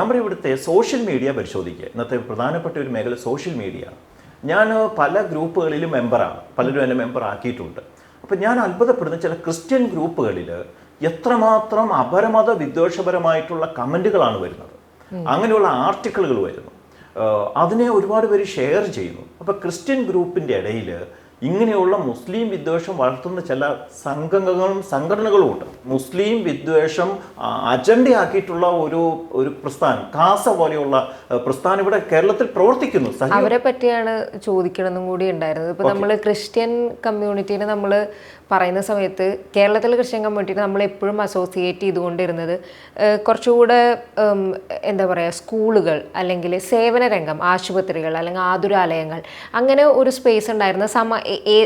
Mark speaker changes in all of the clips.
Speaker 1: നമ്മുടെ ഇവിടുത്തെ social media പരിശോധിക്കുക ഇന്നത്തെ പ്രധാനപ്പെട്ട ഒരു മേഖല സോഷ്യൽ മീഡിയ ഞാൻ പല ഗ്രൂപ്പുകളിലും മെമ്പറാണ് പലരും എന്നെ മെമ്പർ ആക്കിയിട്ടുണ്ട്. അപ്പം ഞാൻ അത്ഭുതപ്പെടുന്ന ചില ക്രിസ്ത്യൻ ഗ്രൂപ്പുകളിൽ എത്രമാത്രം അപരമത വിദ്വേഷപരമായിട്ടുള്ള കമന്റുകളാണ് വരുന്നത്. അങ്ങനെയുള്ള ആർട്ടിക്കിളുകൾ വരുന്നു. അതിനെ ഒരുപാട് പേര് ഷെയർ ചെയ്യുന്നു. അപ്പോൾ ക്രിസ്ത്യൻ ഗ്രൂപ്പിന്റെ ഇടയിൽ ഇങ്ങനെയുള്ള മുസ്ലിം വിദ്വേഷം വളർത്തുന്ന ചില സംഘങ്ങളും സംഘടനകളും ഉണ്ട്. മുസ്ലിം വിദ്വേഷം അജണ്ടയാക്കിയിട്ടുള്ള ഒരു ഒരു പ്രസ്ഥാനം കാസ പോലെയുള്ള പ്രസ്ഥാനം ഇവിടെ കേരളത്തിൽ പ്രവർത്തിക്കുന്നു.
Speaker 2: അവരെ പറ്റിയാണ് ചോദിക്കണമെന്നും കൂടി ഉണ്ടായിരുന്നത്. ഇപ്പൊ നമ്മൾ ക്രിസ്ത്യൻ കമ്മ്യൂണിറ്റീനെ നമ്മൾ പറയുന്ന സമയത്ത് കേരളത്തിലെ ക്രിസ്ത്യൻ കമ്മ്യൂണിറ്റിനെ നമ്മൾ എപ്പോഴും അസോസിയേറ്റ് ചെയ്തുകൊണ്ടിരുന്നത് കുറച്ചുകൂടെ എന്താ പറയുക സ്കൂളുകൾ അല്ലെങ്കിൽ സേവന രംഗം ആശുപത്രികൾ അല്ലെങ്കിൽ ആതുരാലയങ്ങൾ അങ്ങനെ ഒരു സ്പേസ് ഉണ്ടായിരുന്ന സമ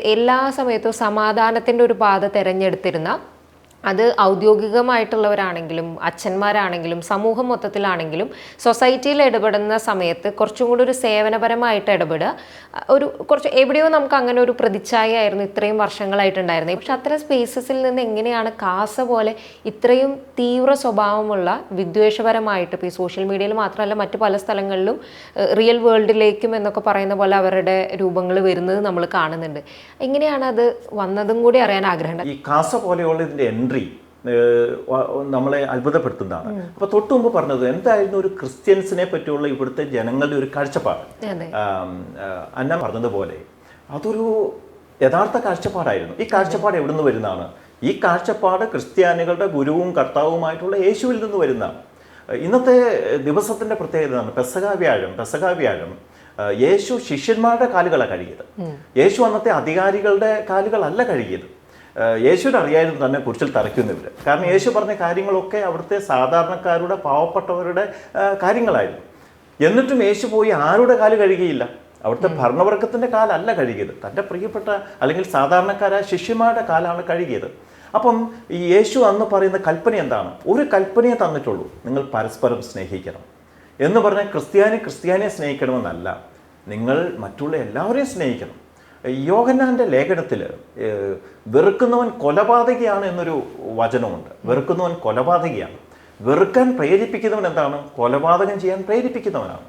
Speaker 2: എല്ലാ സമയത്തും സമാധാനത്തിന്റെ ഒരു പാത തിരഞ്ഞെടുത്തിരുന്ന അത് ഔദ്യോഗികമായിട്ടുള്ളവരാണെങ്കിലും അച്ഛന്മാരാണെങ്കിലും സമൂഹം മൊത്തത്തിലാണെങ്കിലും സൊസൈറ്റിയിൽ ഇടപെടുന്ന സമയത്ത് കുറച്ചും കൂടി ഒരു സേവനപരമായിട്ട് ഇടപെടുക. ഒരു കുറച്ച് എവിടെയോ നമുക്ക് അങ്ങനെ ഒരു പ്രതിച്ഛായ ആയിരുന്നു ഇത്രയും വർഷങ്ങളായിട്ടുണ്ടായിരുന്നത്. പക്ഷെ അത്തരം സ്പേസസിൽ നിന്ന് എങ്ങനെയാണ് കാസ പോലെ ഇത്രയും തീവ്ര സ്വഭാവമുള്ള വിദ്വേഷപരമായിട്ട് ഇപ്പോൾ ഈ സോഷ്യൽ മീഡിയയിൽ മാത്രമല്ല മറ്റു പല സ്ഥലങ്ങളിലും റിയൽ വേൾഡിലേക്കും എന്നൊക്കെ പറയുന്ന പോലെ അവരുടെ രൂപങ്ങൾ വരുന്നത് നമ്മൾ കാണുന്നുണ്ട്. എങ്ങനെയാണ് അത് വന്നതും കൂടി അറിയാൻ ആഗ്രഹമുണ്ട്
Speaker 1: ഈ കാസ പോലെയുള്ള ഇതിന്റെ എൻട്രി നമ്മളെ അത്ഭുതപ്പെടുത്തുന്നതാണ്. അപ്പൊ തൊട്ടു മുമ്പ് പറഞ്ഞത് എന്തായിരുന്നു ഒരു ക്രിസ്ത്യൻസിനെ പറ്റിയുള്ള ഇവിടുത്തെ ജനങ്ങളുടെ ഒരു കാഴ്ചപ്പാട്? അന്ന പറഞ്ഞതുപോലെ അതൊരു യഥാർത്ഥ കാഴ്ചപ്പാടായിരുന്നു. ഈ കാഴ്ചപ്പാട് എവിടെ നിന്ന് വരുന്നതാണ്? ഈ കാഴ്ചപ്പാട് ക്രിസ്ത്യാനികളുടെ ഗുരുവും കർത്താവുമായിട്ടുള്ള യേശുവിൽ നിന്ന് വരുന്നതാണ്. ഇന്നത്തെ ദിവസത്തിന്റെ പ്രത്യേകത എന്താണ്? പെസക വ്യാഴം പെസക വ്യാഴം യേശു ശിഷ്യന്മാരുടെ കാലുകളാണ് കഴുകിയത്. യേശു അന്നത്തെ അധികാരികളുടെ കാലുകളല്ല കഴുകിയത്. യേശുവിന് അറിയായിരുന്നു തന്നെ കുറിച്ചിൽ തറയ്ക്കുന്നവർ കാരണം യേശു പറഞ്ഞ കാര്യങ്ങളൊക്കെ അവിടുത്തെ സാധാരണക്കാരുടെ പാവപ്പെട്ടവരുടെ കാര്യങ്ങളായിരുന്നു. എന്നിട്ടും യേശു പോയി ആരുടെ കാൽ കഴുകിയില്ല? അവിടുത്തെ ഭരണവർഗത്തിന്റെ കാലല്ല കഴുകിയത്. തന്റെ പ്രിയപ്പെട്ട അല്ലെങ്കിൽ സാധാരണക്കാരായ ശിഷ്യന്മാരുടെ കാലാണ് കഴുകിയത്. അപ്പം ഈ യേശു അന്ന് പറയുന്ന കൽപ്പന എന്താണ്? ഒരു കൽപ്പനയെ തന്നിട്ടുള്ളൂ. നിങ്ങൾ പരസ്പരം സ്നേഹിക്കണം. എന്ന് പറഞ്ഞാൽ ക്രിസ്ത്യാനി ക്രിസ്ത്യാനിയെ സ്നേഹിക്കണമെന്നല്ല. നിങ്ങൾ മറ്റുള്ള എല്ലാവരെയും സ്നേഹിക്കണം. യോഹന്നാന്റെ ലേഖനത്തിൽ വെറുക്കുന്നവൻ കൊലപാതകയാണ് എന്നൊരു വചനമുണ്ട്. വെറുക്കുന്നവൻ കൊലപാതകയാണ്. വെറുക്കാൻ പ്രേരിപ്പിക്കുന്നവൻ എന്താണ്? കൊലപാതകം ചെയ്യാൻ പ്രേരിപ്പിക്കുന്നവനാണ്.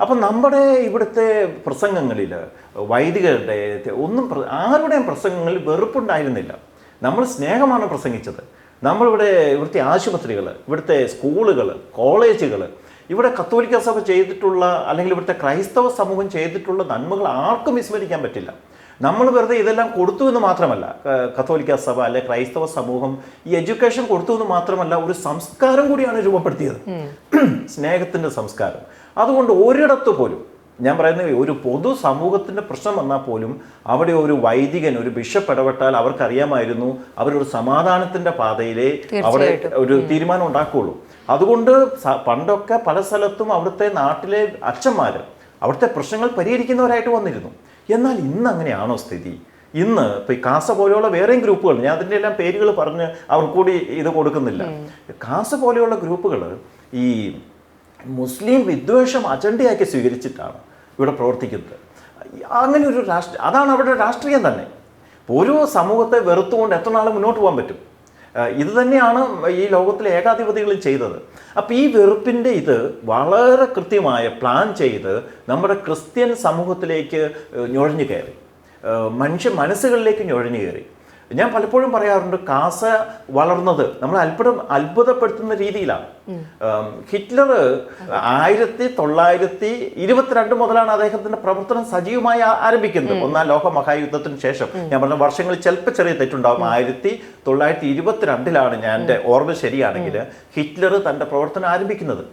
Speaker 1: അപ്പം നമ്മുടെ ഇവിടുത്തെ പ്രസംഗങ്ങളിൽ വൈദികരുടെ ഒന്നും ആരുടെയും പ്രസംഗങ്ങളിൽ വെറുപ്പുണ്ടായിരുന്നില്ല. നമ്മൾ സ്നേഹമാണ് പ്രസംഗിച്ചത്. നമ്മളിവിടെ ഇവിടുത്തെ ആശുപത്രികൾ ഇവിടുത്തെ സ്കൂളുകൾ കോളേജുകൾ ഇവിടെ കത്തോലിക്ക സഭ ചെയ്തിട്ടുള്ള അല്ലെങ്കിൽ ഇവിടുത്തെ ക്രൈസ്തവ സമൂഹം ചെയ്തിട്ടുള്ള നന്മകൾ ആർക്കും വിസ്മരിക്കാൻ പറ്റില്ല. നമ്മൾ വെറുതെ ഇതെല്ലാം കൊടുത്തു എന്ന് മാത്രമല്ല കത്തോലിക്ക സഭ അല്ലെ ക്രൈസ്തവ സമൂഹം ഈ എഡ്യൂക്കേഷൻ കൊടുത്തു എന്ന് മാത്രമല്ല ഒരു സംസ്കാരം കൂടിയാണ് രൂപപ്പെടുത്തിയത്. സ്നേഹത്തിന്റെ സംസ്കാരം. അതുകൊണ്ട് ഒരിടത്ത് പോലും ഞാൻ പറയുന്നത് ഒരു പൊതു സമൂഹത്തിന്റെ പ്രശ്നം വന്നാൽ പോലും അവിടെ ഒരു വൈദികൻ ഒരു ബിഷപ്പ് ഇടപെട്ടാൽ അവർക്കറിയാമായിരുന്നു അവരൊരു സമാധാനത്തിന്റെ പാതയിലെ അവിടെ ഒരു തീരുമാനം ഉണ്ടാക്കുകയുള്ളൂ. അതുകൊണ്ട് പണ്ടൊക്കെ പല സ്ഥലത്തും അവിടുത്തെ നാട്ടിലെ അച്ഛന്മാര് അവിടുത്തെ പ്രശ്നങ്ങൾ പരിഹരിക്കുന്നവരായിട്ട് വന്നിരുന്നു. എന്നാൽ ഇന്ന് അങ്ങനെയാണോ സ്ഥിതി? ഇന്ന് ഇപ്പൊ ഈ കാസ പോലെയുള്ള വേറെയും ഗ്രൂപ്പുകൾ ഞാൻ അതിന്റെ എല്ലാം പേരുകൾ പറഞ്ഞ് അവർ കൂടി ഇത് കൊടുക്കുന്നില്ല. കാസ പോലെയുള്ള ഗ്രൂപ്പുകൾ ഈ മുസ്ലിം വിദ്വേഷം അജണ്ടയാക്കി സ്വീകരിച്ചിട്ടാണ് ഇവിടെ പ്രവർത്തിക്കുന്നത്. അങ്ങനെ ഒരു രാഷ്ട്രീയ അതാണ് അവരുടെ രാഷ്ട്രീയം തന്നെ. ഓരോ സമൂഹത്തെ വെറുത്തുകൊണ്ട് എത്ര നാൾ മുന്നോട്ട് പോകാൻ പറ്റും? ഇത് തന്നെയാണ് ഈ ലോകത്തിലെ ഏകാധിപതികൾ ചെയ്തത്. അപ്പോൾ ഈ വെറുപ്പിന്റെ ഇത് വളരെ കൃത്യമായ പ്ലാൻ ചെയ്ത് നമ്മുടെ ക്രിസ്ത്യൻ സമൂഹത്തിലേക്ക് ഏഹ് നുഴഞ്ഞു കയറി. മനുഷ്യ മനസ്സുകളിലേക്ക് നുഴഞ്ഞു കയറി. ഞാൻ പലപ്പോഴും പറയാറുണ്ട് കാസ വളർന്നത് നമ്മൾ അത്ഭുതം അത്ഭുതപ്പെടുത്തുന്ന രീതിയിലാണ്. ഹിറ്റ്ലർ ആയിരത്തി തൊള്ളായിരത്തി ഇരുപത്തിരണ്ട് മുതലാണ് അദ്ദേഹത്തിന്റെ പ്രവർത്തനം സജീവമായി ആരംഭിക്കുന്നത്. ഒന്നാം ലോക മഹായുദ്ധത്തിന് ശേഷം. ഞാൻ പറഞ്ഞ വർഷങ്ങളിൽ ചിലപ്പോൾ ചെറിയ തെറ്റുണ്ടാവും. ആയിരത്തി തൊള്ളായിരത്തി ഇരുപത്തിരണ്ടിലാണ് ഞാൻ എന്റെ ഓർമ്മ ശരിയാണെങ്കിൽ ഹിറ്റ്ലർ തന്റെ പ്രവർത്തനം ആരംഭിക്കുന്നത്.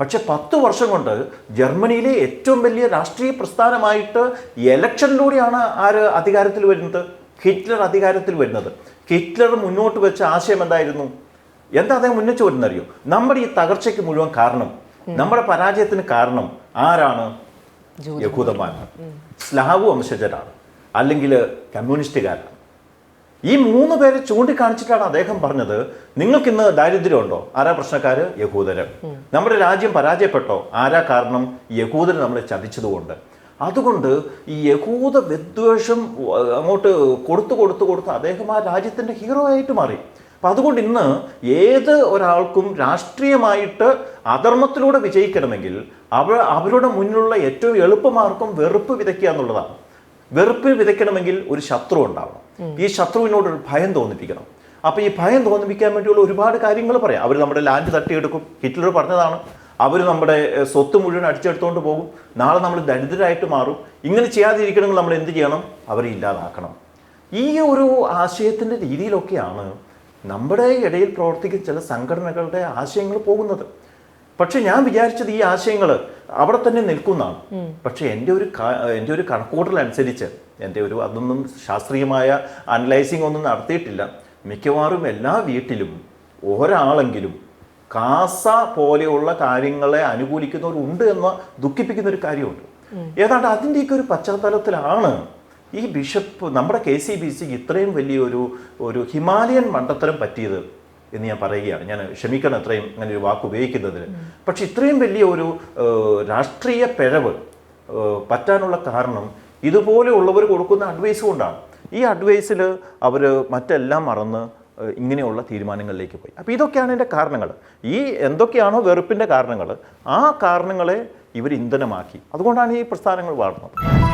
Speaker 1: പക്ഷെ പത്ത് വർഷം കൊണ്ട് ജർമ്മനിയിലെ ഏറ്റവും വലിയ രാഷ്ട്രീയ പ്രസ്ഥാനമായിട്ട് ഇലക്ഷനിലൂടെയാണ് ആര് അധികാരത്തിൽ വരുന്നത്? ഹിറ്റ്ലർ അധികാരത്തിൽ വരുന്നത്. ഹിറ്റ്ലർ മുന്നോട്ട് വെച്ച ആശയം എന്തായിരുന്നു? എന്താ അദ്ദേഹം മുന്നേറ്റ് വരുന്നറിയോ നമ്മുടെ ഈ തകർച്ചയ്ക്ക് മുഴുവൻ കാരണം നമ്മുടെ പരാജയത്തിന് കാരണം ആരാണ്? യഹൂദന്മാരാണ്. സ്ലാവ് വംശജരാണ്. അല്ലെങ്കിൽ കമ്മ്യൂണിസ്റ്റുകാരാണ്. ഈ മൂന്ന് പേരെ ചൂണ്ടിക്കാണിച്ചിട്ടാണ് അദ്ദേഹം പറഞ്ഞത് നിങ്ങൾക്ക് ഇന്ന് ദാരിദ്ര്യമുണ്ടോ? ആരാ പ്രശ്നക്കാര്? യഹൂദര്. നമ്മുടെ രാജ്യം പരാജയപ്പെട്ടോ? ആരാ കാരണം? യഹൂദർ നമ്മളെ ചതിച്ചതുകൊണ്ട്. അതുകൊണ്ട് ഈ യഹൂദ വിദ്വേഷം അങ്ങോട്ട് കൊടുത്തു കൊടുത്തു കൊടുത്ത് അദ്ദേഹം ആ രാജ്യത്തിന്റെ ഹീറോ ആയിട്ട് മാറി. അപ്പം അതുകൊണ്ട് ഇന്ന് ഏത് ഒരാൾക്കും രാഷ്ട്രീയമായിട്ട് അധർമ്മത്തിലൂടെ വിജയിക്കണമെങ്കിൽ അവ അവരുടെ മുന്നിലുള്ള ഏറ്റവും എളുപ്പമാർക്കും വെറുപ്പ് വിതയ്ക്കുക എന്നുള്ളതാണ്. വെറുപ്പ് വിതയ്ക്കണമെങ്കിൽ ഒരു ശത്രു ഉണ്ടാവണം. ഈ ശത്രുവിനോട് ഒരു ഭയം തോന്നിപ്പിക്കണം. അപ്പോൾ ഈ ഭയം തോന്നിപ്പിക്കാൻ വേണ്ടിയുള്ള ഒരുപാട് കാര്യങ്ങൾ പറയാം. അവർ നമ്മുടെ ലാൻഡ് തട്ടിയെടുക്കും. ഹിറ്റ്ലർ പറഞ്ഞതാണ് അവർ നമ്മുടെ സ്വത്ത് മുഴുവൻ അടിച്ചെടുത്തുകൊണ്ട് പോകും. നാളെ നമ്മൾ ദരിദ്രരായിട്ട് മാറും. ഇങ്ങനെ ചെയ്യാതിരിക്കണമെങ്കിൽ നമ്മൾ എന്ത് ചെയ്യണം? അവരെ ഇല്ലാതാക്കണം. ഈ ഒരു ആശയത്തിന്റെ രീതിയിലൊക്കെയാണ് നമ്മുടെ ഇടയിൽ പ്രവർത്തിക്കുന്ന ചില സംഘടനകളുടെ ആശയങ്ങൾ പോകുന്നത്. പക്ഷെ ഞാൻ വിചാരിച്ചത് ഈ ആശയങ്ങൾ അവിടെ തന്നെ നിൽക്കുന്നതാണ്. പക്ഷെ എന്റെ ഒരു എന്റെ ഒരു കണക്കൂട്ടൽ അനുസരിച്ച് എന്റെ ഒരു അതൊന്നും ശാസ്ത്രീയമായ അനലൈസിങ് ഒന്നും നടത്തിയിട്ടില്ല. മിക്കവാറും എല്ലാ വീട്ടിലും ഒരാളെങ്കിലും കാസ പോലെയുള്ള കാര്യങ്ങളെ അനുകൂലിക്കുന്നവരുണ്ട് എന്ന് ദുഃഖിപ്പിക്കുന്ന ഒരു കാര്യമുണ്ട് ഏതാണ്ട് അതിന്റെയൊക്കെ ഒരു പശ്ചാത്തലത്തിലാണ് ഈ ബിഷപ്പ് നമ്മുടെ കെ സി ബി സിക്ക് ഇത്രയും വലിയൊരു ഒരു ഹിമാലയൻ മണ്ടത്തരം പറ്റിയത് എന്ന് ഞാൻ പറയുകയാണ്. ഞാൻ ക്ഷമിക്കണം അത്രയും അങ്ങനെ ഒരു വാക്ക് ഉപയോഗിക്കുന്നതിന്. പക്ഷെ ഇത്രയും വലിയ ഒരു രാഷ്ട്രീയ പിഴവ് പറ്റാനുള്ള കാരണം ഇതുപോലെയുള്ളവർ കൊടുക്കുന്ന അഡ്വൈസ് കൊണ്ടാണ്. ഈ അഡ്വൈസിൽ അവർ മറ്റെല്ലാം മറന്ന് ഇങ്ങനെയുള്ള തീരുമാനങ്ങളിലേക്ക് പോയി. അപ്പോൾ ഇതൊക്കെയാണ് എന്റെ കാരണങ്ങൾ. ഈ എന്തൊക്കെയാണോ വെറുപ്പിന്റെ കാരണങ്ങൾ ആ കാരണങ്ങളെ ഇവർ ഇന്ധനമാക്കി. അതുകൊണ്ടാണ് ഈ പ്രസ്ഥാനങ്ങൾ വളർന്നത്.